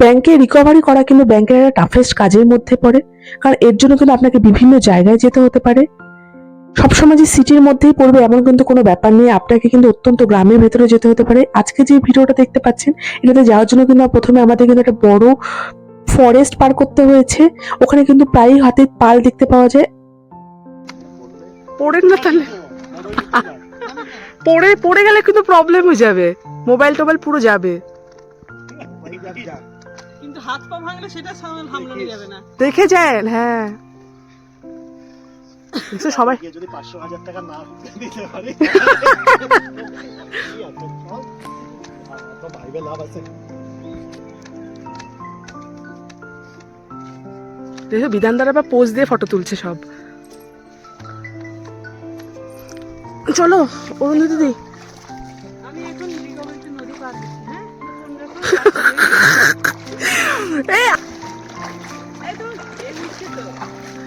ব্যাংকে রিকভারি করা কিন্তু ব্যাংকের একটা টাফেস্ট কাজের মধ্যে পড়ে। কারণ এর জন্য কিন্তু আপনাকে বিভিন্ন জায়গায় যেতে হতে পারে। সবসময় যে সিটির মধ্যেই পড়বে এমন কিন্তু কোনো ব্যাপার নেই। আপনাকে কিন্তু অত্যন্ত গ্রামের ভেতরে যেতে হতে পারে। আজকে যে ভিডিওটা দেখতে পাচ্ছেন, এটাতে যাওয়ার জন্য কিন্তু প্রথমে আমাদের কিন্তু একটা বড় ফরেস্ট পার করতে হয়েছে। ওখানে কিন্তু প্রায়ই হাতে পাল দেখতে পাওয়া যায়। পড়েন না তাহলে। পড়ে পড়ে গেলে কিন্তু প্রবলেম হয়ে যাবে। মোবাইল টোবাইল পুরো যাবে। কিন্তু হাত পা ভাঙলে সেটা সামলানো যাবে না। দেখে যান হ্যাঁ দেখছ সবাই যদি পাঁচশো হাজার টাকা না দিতে পারে। ভাইবে লাভ আছে। দেখো বিধান দ্বারা বা পোজ দিয়ে ফটো তুলছে সব। চলো অরুন্ধ দিদি।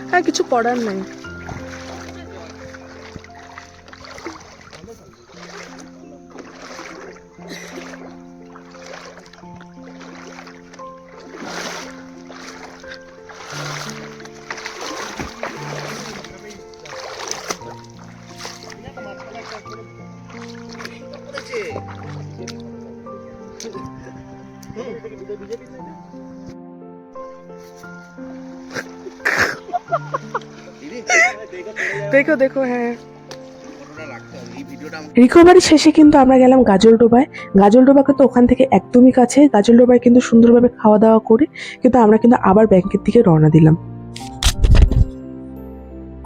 হ্যাঁ কিছু করার নাই। দেখো দেখো হ্যাঁ রিকভারি শেষে কিন্তু আমরা গেলাম গাজলডোবায় গাজলডোবা তো ওখান থেকে একদমই কাছে। গাজলডোবায় কিন্তু সুন্দরভাবে খাওয়া দাওয়া করে কিন্তু আমরা কিন্তু আবার ব্যাংকের দিকে রওনা দিলাম।